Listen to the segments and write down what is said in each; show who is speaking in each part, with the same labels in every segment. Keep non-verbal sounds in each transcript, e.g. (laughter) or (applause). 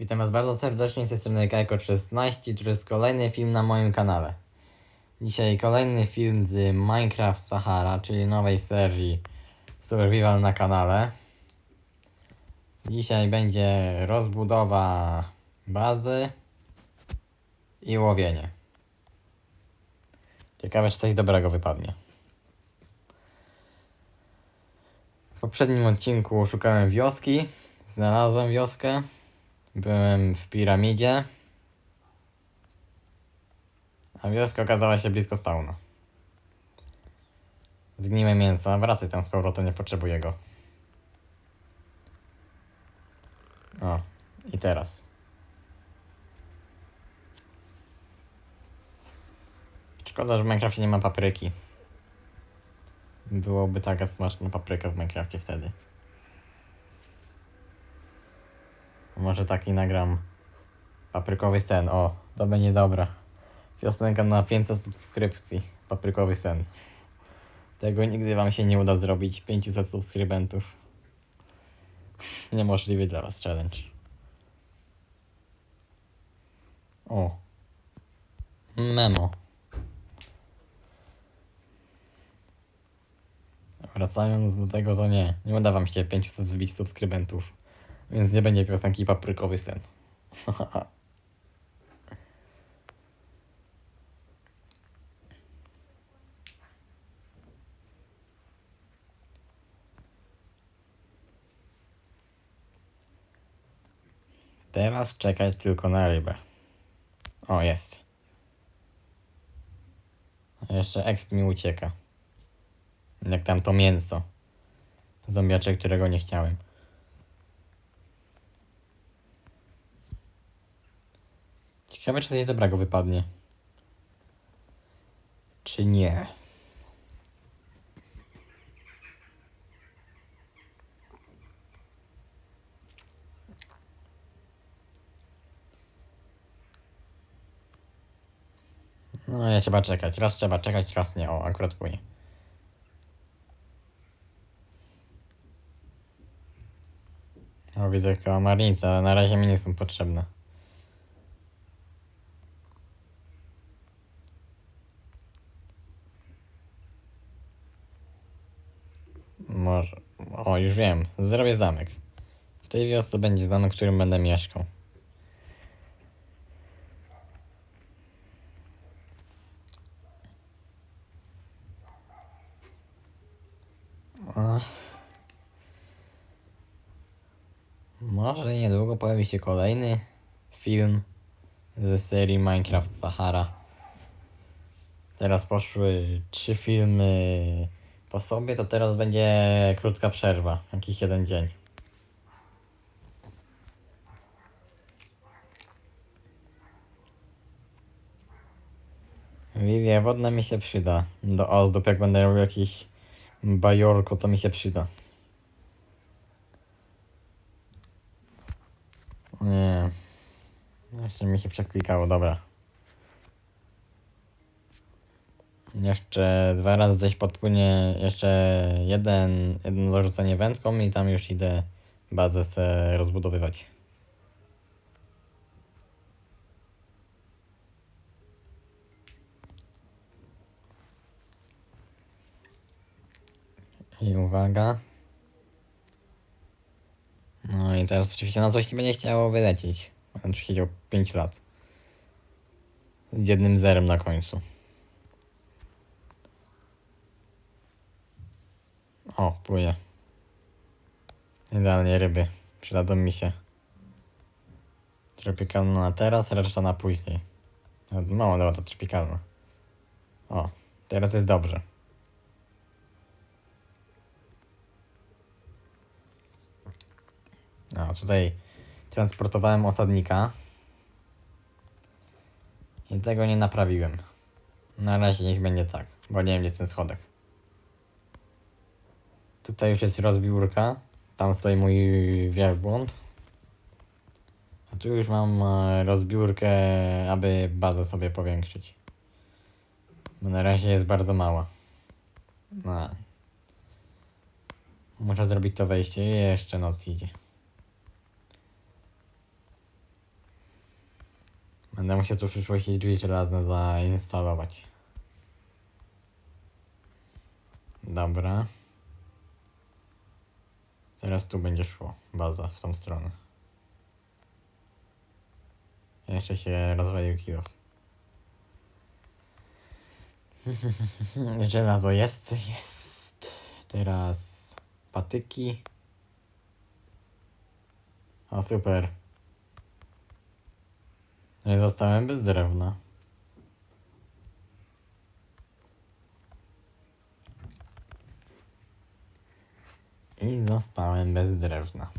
Speaker 1: Witam Was bardzo serdecznie z tej strony Kajko16, to jest kolejny film na moim kanale. Dzisiaj kolejny film z Minecraft Sahara, czyli nowej serii Survival na kanale. Dzisiaj będzie rozbudowa bazy i łowienie. Ciekawe, czy coś dobrego wypadnie. W poprzednim odcinku szukałem wioski, znalazłem wioskę. Byłem w piramidzie. A wioska okazała się blisko spawna. Zgniłe mięso, wracaj tam z powrotem, nie potrzebuję go. O, i teraz. Szkoda, że w Minecrafcie nie ma papryki. Byłoby taka smaczna papryka w Minecrafcie wtedy. Może taki nagram paprykowy sen. O, to będzie dobra. Piosenka na 500 subskrypcji. Paprykowy sen. Tego nigdy wam się nie uda zrobić. 500 subskrybentów. (laughs) Niemożliwy dla was challenge. O. Memo. Wracając do tego, to nie. Nie uda wam się 500 wbić subskrybentów. Więc nie będzie piosenki paprykowy sen. (laughs) Teraz czekać tylko na rybę. O, jest. A jeszcze exp mi ucieka. Jak tam to mięso. Zombiaczek, którego nie chciałem. Ciekawe, czy coś dobrego wypadnie. Czy nie? No nie trzeba czekać. Raz trzeba czekać, raz nie. O, akurat płynie. O, widzę kałamarnice, ale na razie mi nie są potrzebne. Może. O, już wiem. Zrobię zamek. W tej wiosce będzie zamek, w którym będę mieszkał. Może niedługo pojawi się kolejny film ze serii Minecraft Sahara. Teraz poszły trzy filmy po sobie, to teraz będzie krótka przerwa, jakiś jeden dzień. Lilia wodna mi się przyda. Do ozdób, jak będę robił jakiś bajorko, to mi się przyda. Nie. Jeszcze mi się przeklikało, dobra. Jeszcze dwa razy zaś podpłynie jeszcze jeden, jedno zarzucenie wędką i tam już idę bazę se rozbudowywać. I uwaga. No i teraz oczywiście na coś nie będzie chciało wylecieć. Będę siedział 5 lat. Z jednym zerem na końcu. Płynie. Idealnie ryby. Przydadzą mi się. Tropikalna na teraz, reszta na później. Mało dała to tropikalna. O, teraz jest dobrze. A, tutaj transportowałem osadnika. I tego nie naprawiłem. Na razie niech będzie tak, bo nie wiem gdzie jest ten schodek. Tutaj już jest rozbiórka. Tam stoi mój wielbłąd. A tu już mam e, rozbiórkę, aby bazę sobie powiększyć. Bo na razie jest bardzo mała. No. Muszę zrobić to wejście jeszcze noc idzie. Będę musiał tu w przyszłości drzwi żelazne zainstalować. Dobra. Teraz tu będzie szło. Baza w tą stronę. Jeszcze się rozwalił kilof. (laughs) Żelazo jest, jest. Teraz patyki. O super. I zostałem bez drewna. I zostałem bez drewna.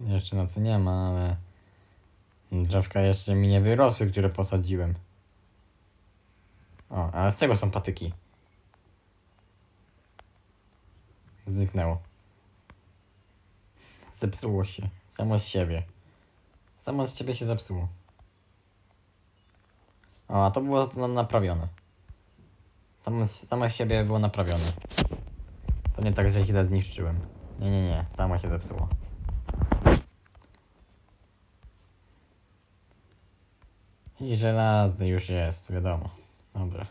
Speaker 1: Jeszcze nocy nie ma, ale drzewka jeszcze mi nie wyrosły, które posadziłem. O, ale z tego są patyki. Zniknęło. Zepsuło się. Samo z siebie. Samo z siebie się zepsuło. O, a to było na- naprawione. Samo, z- samo z siebie było naprawione. To nie tak, że źle zniszczyłem. Nie, nie, nie. Samo się zepsuło. I żelazny już jest, wiadomo. Dobra.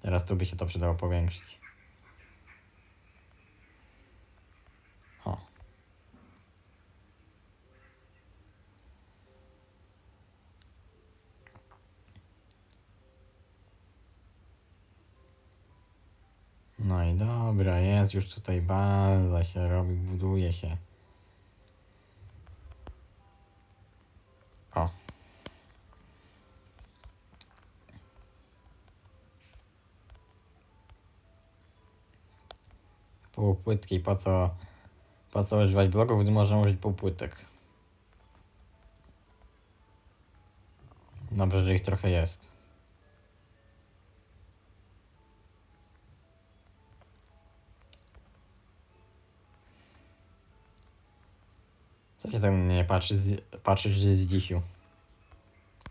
Speaker 1: Teraz tu by się to przydało powiększyć. O. Dobra, jest już tutaj baza się robi, buduje się. O. Półpłytki, po co, po co używać bloków, gdy można użyć półpłytek? Dobrze, że ich trochę jest. Co się tam nie patrzy, z, patrzysz z dzisiu?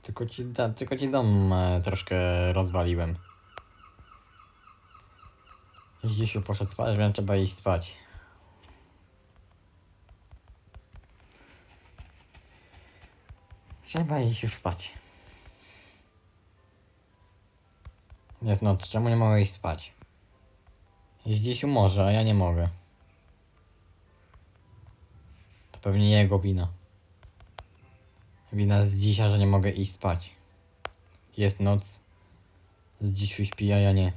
Speaker 1: Tylko ci, da, tylko ci dom e, troszkę rozwaliłem. Dzisiu poszedł spać, więc trzeba iść spać. Trzeba iść już spać. Jest noc, czemu nie mogę iść spać? Dzisiu może, a ja nie mogę. Pewnie jego wina. Wina z dzisiaj, że nie mogę iść spać. Jest noc. Z dzisiu śpi, a ja nie.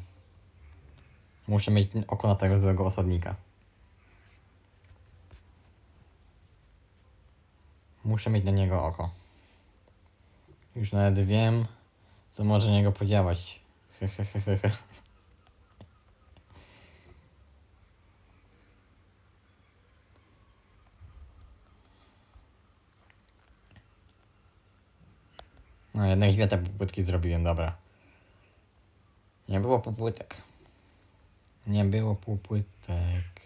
Speaker 1: Muszę mieć oko na tego złego osadnika. Muszę mieć na niego oko. Już nawet wiem, co może niego podziałać. Hehehehe. Jednak dwie te popłytki zrobiłem, dobra. Nie było popłytek. Nie było półpłytek.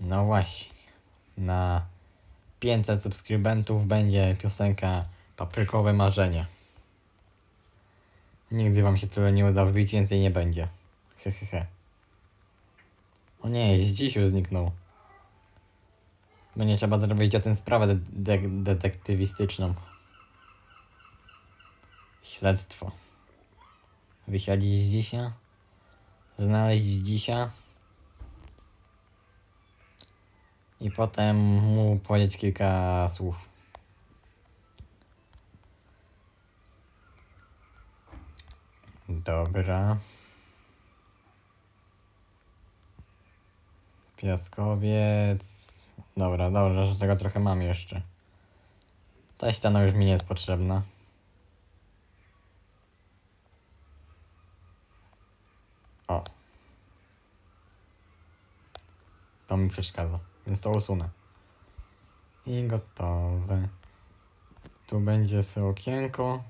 Speaker 1: No właśnie. Na 500 subskrybentów będzie piosenka Paprykowe Marzenie. Nigdy wam się tyle nie uda wbić, więcej nie będzie. Hehehe. O nie, z dziś już zniknął. Będzie trzeba zrobić o tym sprawę de de detektywistyczną. Śledztwo. Wyśledzić dzisiaj. Znaleźć dzisiaj. I potem mu powiedzieć kilka słów. Dobra. Piaskowiec. Dobra, dobra, że tego trochę mam jeszcze. Ta ściana już mi nie jest potrzebna. O. To mi przeszkadza, więc to usunę. I gotowe. Tu będzie sobie okienko.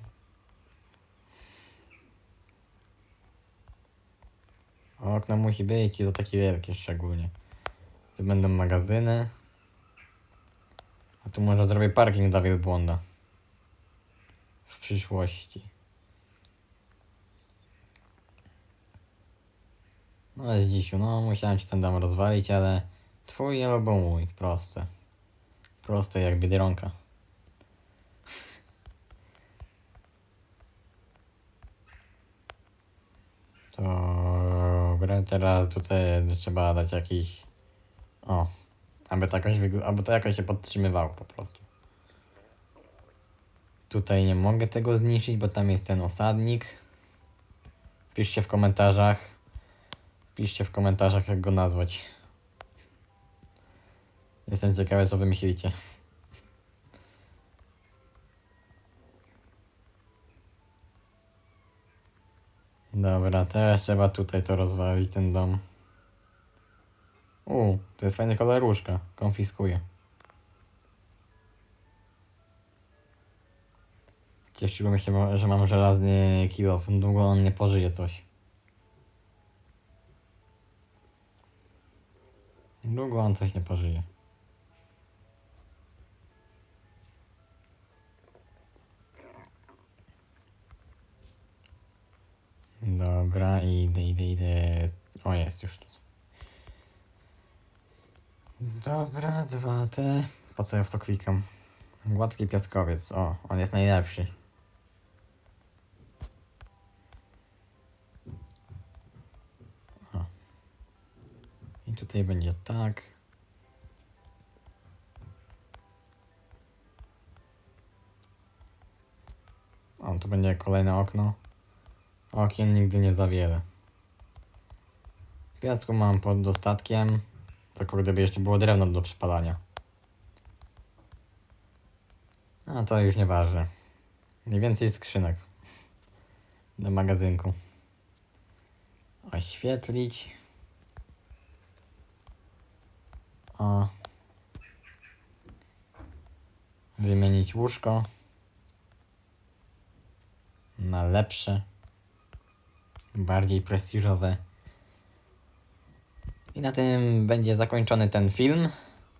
Speaker 1: Okno musi być i to takie wielkie szczególnie. Tu będą magazyny. A tu może zrobię parking dla wielbłąda. W przyszłości. No jest dzisiu, no musiałem ci ten dom rozwalić, ale twój albo mój, proste. Proste jak biedronka. Dobra, teraz tutaj trzeba dać jakiś... O, aby to jakoś, wygl- aby to jakoś się podtrzymywało po prostu. Tutaj nie mogę tego zniszczyć, bo tam jest ten osadnik. Piszcie w komentarzach. Piszcie w komentarzach, jak go nazwać. Jestem ciekawy, co wymyślicie. Dobra, teraz trzeba tutaj to rozwalić, ten dom. U, to jest fajny kolor łóżka. Konfiskuję. Cieszyłem się, że mam żelazny kilo. Długo on nie pożyje coś. Długo on coś nie pożyje. Dobra, idę, idę, idę. O, jest już tu. Dobra, dwa te. Po co ja w to klikam? Gładki piaskowiec. O, on jest najlepszy. O. Tutaj będzie tak. O, tu będzie kolejne okno. Okien nigdy nie za wiele. Piasku mam pod dostatkiem. Tylko gdyby jeszcze było drewno do przepalania. A to już nieważne. Mniej więcej skrzynek. Do magazynku. Oświetlić. O. Wymienić łóżko. Na lepsze. Bardziej prestiżowe. I na tym będzie zakończony ten film.